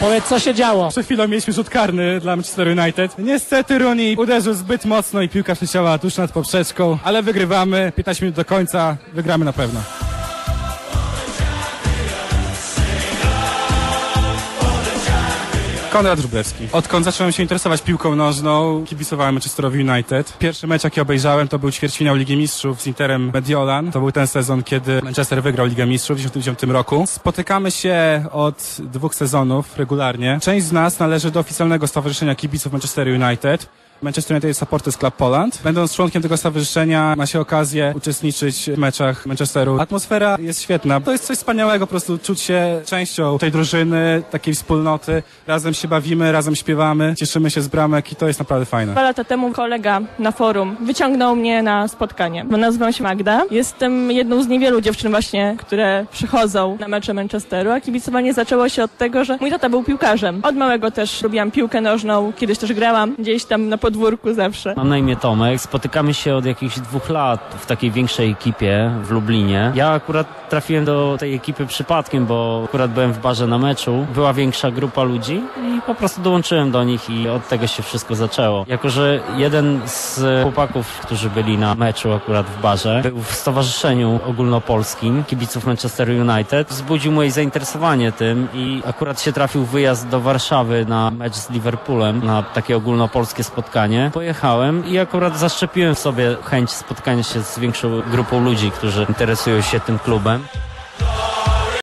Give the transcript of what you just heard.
Powiedz, co się działo. Przed chwilą mieliśmy rzut karny dla Manchester United. Niestety Rooney uderzył zbyt mocno i piłka leciała tuż nad poprzeczką, ale wygrywamy. 15 minut do końca, wygramy na pewno. Konrad Wróblewski. Odkąd zacząłem się interesować piłką nożną, kibicowałem Manchesterowi United. Pierwszy mecz, jaki obejrzałem, to był ćwierćfinał Ligi Mistrzów z Interem Mediolan. To był ten sezon, kiedy Manchester wygrał Ligę Mistrzów w 1999 roku. Spotykamy się od dwóch sezonów regularnie. Część z nas należy do oficjalnego stowarzyszenia kibiców Manchester United. Manchester United Supporters Club Poland. Będąc członkiem tego stowarzyszenia, ma się okazję uczestniczyć w meczach Manchesteru. Atmosfera jest świetna. To jest coś wspaniałego, po prostu czuć się częścią tej drużyny, takiej wspólnoty. Razem się bawimy, razem śpiewamy, cieszymy się z bramek i to jest naprawdę fajne. Dwa lata temu kolega na forum wyciągnął mnie na spotkanie. Nazywam się Magda. Jestem jedną z niewielu dziewczyn właśnie, które przychodzą na mecze Manchesteru, a kibicowanie zaczęło się od tego, że mój tata był piłkarzem. Od małego też lubiłam piłkę nożną, kiedyś też grałam gdzieś tam na podwórku zawsze. Mam na imię Tomek. Spotykamy się od jakichś dwóch lat w takiej większej ekipie w Lublinie. Ja akurat trafiłem do tej ekipy przypadkiem, bo akurat byłem w barze na meczu. Była większa grupa ludzi i po prostu dołączyłem do nich i od tego się wszystko zaczęło. Jako, że jeden z chłopaków, którzy byli na meczu akurat w barze, był w stowarzyszeniu ogólnopolskim kibiców Manchester United, wzbudził moje zainteresowanie tym i akurat się trafił wyjazd do Warszawy na mecz z Liverpoolem, na takie ogólnopolskie spotkanie. Pojechałem i akurat zaszczepiłem w sobie chęć spotkania się z większą grupą ludzi, którzy interesują się tym klubem.